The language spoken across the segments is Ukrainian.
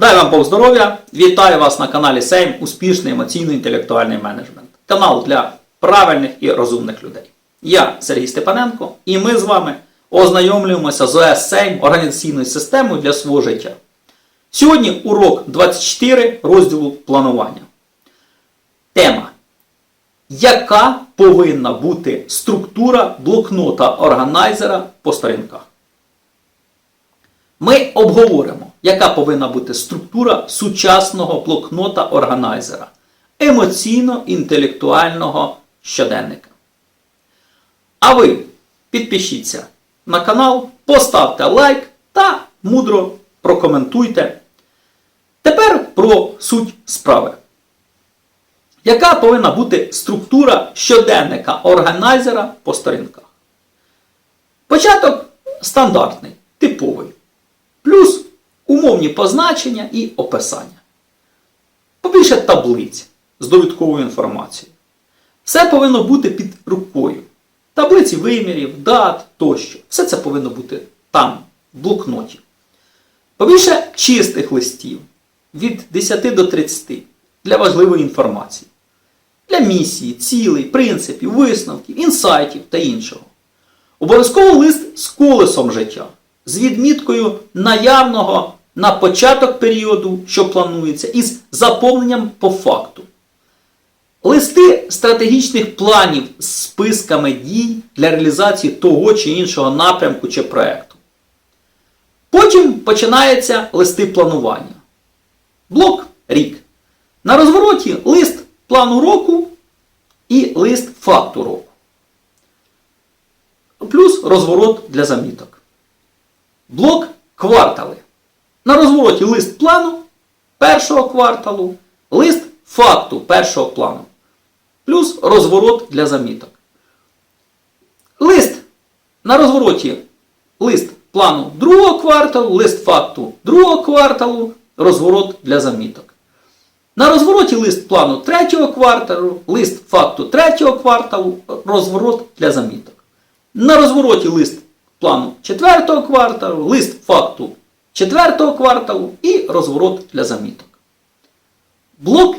Дай вам Бог здоров'я! Вітаю вас на каналі Сейм Успішний емоційно-інтелектуальний менеджмент. Канал для правильних і розумних людей. Я Сергій Степаненко, і ми з вами ознайомлюємося з ОС Сейм організаційною системою для свого життя. Сьогодні урок 24 розділу планування. Тема. Яка повинна бути структура блокнота органайзера по сторінках? Ми обговоримо, яка повинна бути структура сучасного блокнота органайзера емоційно-інтелектуального щоденника. А ви підпишіться на канал, поставте лайк та мудро прокоментуйте. Тепер про суть справи. Яка повинна бути структура щоденника органайзера по сторінках? Початок стандартний, типовий. Плюс умовні позначення і описання. Побільше таблиць з довідковою інформацією. Все повинно бути під рукою. Таблиці вимірів, дат тощо. Все це повинно бути там, в блокноті. Побільше чистих листів від 10 до 30 для важливої інформації. Для місії, цілей, принципів, висновків, інсайтів та іншого. Обов'язково лист з колесом життя, з відміткою наявного на початок періоду, що планується, і з заповненням по факту. Листи стратегічних планів з списками дій для реалізації того чи іншого напрямку чи проєкту. Потім починаються листи планування. Блок рік. На розвороті лист плану року і лист факту року. Плюс розворот для заміток. Блок квартали. На розвороті лист плану першого кварталу, лист факту першого плану. Плюс розворот для заміток. Лист на розвороті лист плану другого кварталу, лист факту другого кварталу, розворот для заміток. На розвороті лист плану третього кварталу, лист факту третього кварталу, розворот для заміток. На розвороті лист плану четвертого кварталу, лист факту четвертого кварталу і розворот для заміток. Блок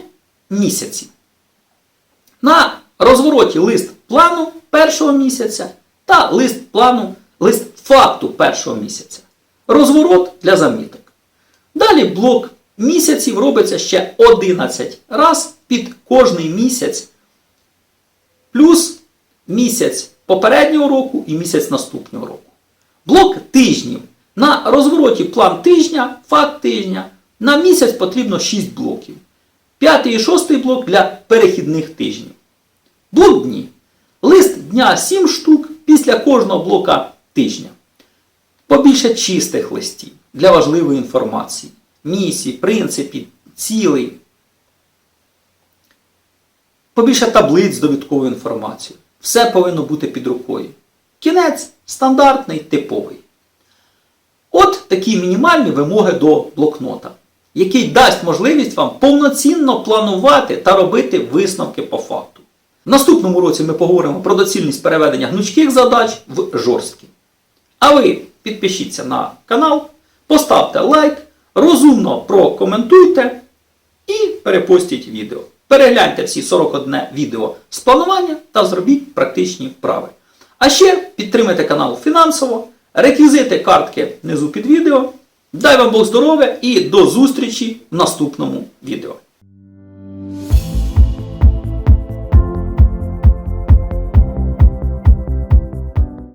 місяців. На розвороті лист плану першого місяця та лист плану, лист факту першого місяця. Розворот для заміток. Далі блок місяців робиться ще 11 раз під кожний місяць, плюс місяць попереднього року і місяць наступного року. Блок тижнів. На розвороті план тижня, факт тижня. На місяць потрібно 6 блоків. П'ятий і шостий блок для перехідних тижнів. Блок дні. Лист дня 7 штук після кожного блока тижня. Побільше чистих листів для важливої інформації. Місій, принципів, цілей. Побільше таблиць з довідковою інформацією. Все повинно бути під рукою. Кінець стандартний, типовий. От такі мінімальні вимоги до блокнота, який дасть можливість вам повноцінно планувати та робити висновки по факту. В наступному році ми поговоримо про доцільність переведення гнучких задач в жорсткі. А ви підпишіться на канал, поставте лайк, розумно прокоментуйте і перепостіть відео. Перегляньте всі 41 відео з планування та зробіть практичні вправи. А ще підтримайте канал фінансово, реквізити картки внизу під відео. Дай вам Бог здоров'я і до зустрічі в наступному відео.